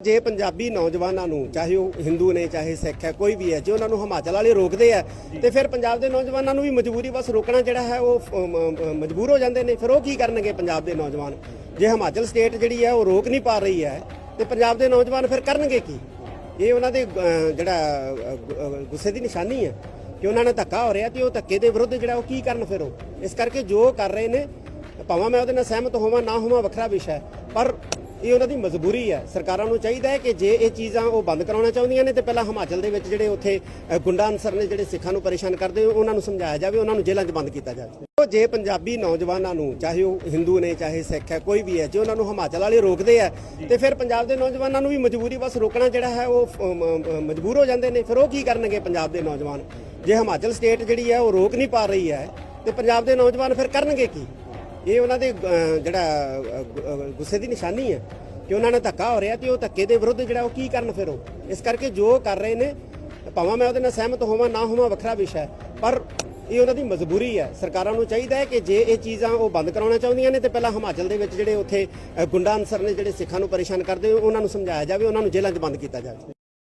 ਜੇ ਪੰਜਾਬੀ ਨੌਜਵਾਨਾਂ ਨੂੰ, ਚਾਹੇ ਉਹ ਹਿੰਦੂ ਨੇ, ਚਾਹੇ ਸਿੱਖ ਹੈ, ਕੋਈ ਵੀ ਹੈ, ਜੇ ਉਹਨਾਂ ਨੂੰ ਹਿਮਾਚਲ ਵਾਲੇ ਰੋਕਦੇ ਆ, ਤੇ ਫਿਰ ਪੰਜਾਬ ਦੇ ਨੌਜਵਾਨਾਂ ਨੂੰ ਵੀ ਮਜਬੂਰੀ ਬਸ ਰੋਕਣਾ ਜਿਹੜਾ ਹੈ, ਉਹ ਮਜਬੂਰ ਹੋ ਜਾਂਦੇ ਨੇ, ਫਿਰ ਉਹ ਕੀ ਕਰਨਗੇ ਪੰਜਾਬ ਦੇ ਨੌਜਵਾਨ? ਜੇ ਹਿਮਾਚਲ ਸਟੇਟ ਜਿਹੜੀ ਹੈ, ਉਹ ਰੋਕ ਨਹੀਂ ਪਾ ਰਹੀ ਹੈ, ਤੇ ਪੰਜਾਬ ਦੇ ਨੌਜਵਾਨ ਫਿਰ ਕਰਨਗੇ ਕੀ? ਇਹ ਉਹਨਾਂ ਦੇ ਜਿਹੜਾ ਗੁੱਸੇ ਦੀ ਨਿਸ਼ਾਨੀ ਹੈ ਕਿ ਉਹਨਾਂ ਨਾਲ ਧੱਕਾ ਹੋ ਰਿਹਾ ਤੇ ਉਹ ਧੱਕੇ ਦੇ ਵਿਰੁੱਧ ਜਿਹੜਾ, ਉਹ ਕੀ ਕਰਨ ਫਿਰ ਉਹ? ਇਸ ਕਰਕੇ ਜੋ ਕਰ ਰਹੇ ਨੇ, ਭਾਵੇਂ ਮੈਂ ਉਹਦੇ ਨਾਲ ਸਹਿਮਤ ਹੋਵਾਂ, ਨਾ ਹੋਵਾਂ, ਵੱਖਰਾ ਵਿਸ਼ਾ ਹੈ। ਪਰ ਇਹ ਉਹਨਾਂ ਦੀ ਮਜਬੂਰੀ ਹੈ। ਸਰਕਾਰਾਂ ਨੂੰ ਚਾਹੀਦਾ ਹੈ ਕਿ ਜੇ ਇਹ ਚੀਜ਼ਾਂ ਉਹ ਬੰਦ ਕਰਾਉਣਾ ਚਾਹੁੰਦੀਆਂ ਨੇ ਤੇ ਪਹਿਲਾਂ ਹਿਮਾਚਲ ਦੇ ਵਿੱਚ ਜਿਹੜੇ ਉੱਥੇ ਗੁੰਡਾ ਅਨਸਰ ਨੇ ਜਿਹੜੇ ਸਿੱਖਾਂ ਨੂੰ ਪਰੇਸ਼ਾਨ ਕਰਦੇ ਉਹਨਾਂ ਨੂੰ ਸਮਝਾਇਆ ਜਾਵੇ, ਉਹਨਾਂ ਨੂੰ ਜੇਲ੍ਹਾਂ 'ਚ ਬੰਦ ਕੀਤਾ ਜਾਵੇ। ਉਹ ਜੇ ਪੰਜਾਬੀ ਨੌਜਵਾਨਾਂ ਨੂੰ, ਚਾਹੇ ਉਹ ਹਿੰਦੂ ਨੇ, ਚਾਹੇ ਸਿੱਖ ਹੈ, ਕੋਈ ਵੀ ਹੈ, ਜੇ ਉਹਨਾਂ ਨੂੰ ਹਿਮਾਚਲ ਵਾਲੇ ਰੋਕਦੇ ਆ, ਤੇ ਫਿਰ ਪੰਜਾਬ ਦੇ ਨੌਜਵਾਨਾਂ ਨੂੰ ਵੀ ਮਜਬੂਰੀ ਬਸ ਰੋਕਣਾ ਜਿਹੜਾ ਹੈ ਉਹ ਮਜਬੂਰ ਹੋ ਜਾਂਦੇ ਨੇ। ਫਿਰ ਉਹ ਕੀ ਕਰਨਗੇ ਪੰਜਾਬ ਦੇ ਨੌਜਵਾਨ? ਜੇ ਹਿਮਾਚਲ ਸਟੇਟ ਜਿਹੜੀ ਹੈ ਉਹ ਰੋਕ ਨਹੀਂ ਪਾ ਰਹੀ ਹੈ, ਤੇ ਪੰਜਾਬ ਦੇ ਨੌਜਵਾਨ ਫਿਰ ਕਰਨਗੇ ਕੀ? ਇਹ ਉਹਨਾਂ ਦੇ ਜਿਹੜਾ ਗੁੱਸੇ ਦੀ ਨਿਸ਼ਾਨੀ ਹੈ ਕਿ ਉਹਨਾਂ ਨੇ ਧੱਕਾ ਹੋ ਰਿਹਾ ਤੇ ਉਹ ਧੱਕੇ ਦੇ ਵਿਰੁੱਧ ਜਿਹੜਾ ਉਹ ਕੀ ਕਰਨ ਫਿਰ ਉਹ? ਇਸ ਕਰਕੇ ਜੋ ਕਰ ਰਹੇ ਨੇ, ਭਾਵੇਂ ਮੈਂ ਉਹਦੇ ਨਾਲ ਸਹਿਮਤ ਹੋਵਾਂ, ਨਾ ਹੋਵਾਂ, ਵੱਖਰਾ ਵਿਸ਼ਾ ਹੈ। ਪਰ ਇਹ ਉਹਨਾਂ ਦੀ ਮਜਬੂਰੀ ਹੈ। ਸਰਕਾਰਾਂ ਨੂੰ ਚਾਹੀਦਾ ਹੈ ਕਿ ਜੇ ਇਹ ਚੀਜ਼ਾਂ ਉਹ ਬੰਦ ਕਰਾਉਣਾ ਚਾਹੁੰਦੀਆਂ ਨੇ, ਤੇ ਪਹਿਲਾਂ ਹਿਮਾਚਲ ਦੇ ਵਿੱਚ ਜਿਹੜੇ ਉੱਥੇ ਗੁੰਡਾ ਅਨਸਰ ਨੇ ਜਿਹੜੇ ਸਿੱਖਾਂ ਨੂੰ ਪਰੇਸ਼ਾਨ ਕਰਦੇ, ਉਹਨਾਂ ਨੂੰ ਸਮਝਾਇਆ ਜਾਵੇ, ਉਹਨਾਂ ਨੂੰ ਜੇਲ੍ਹਾਂ 'ਚ ਬੰਦ ਕੀਤਾ ਜਾਵੇ।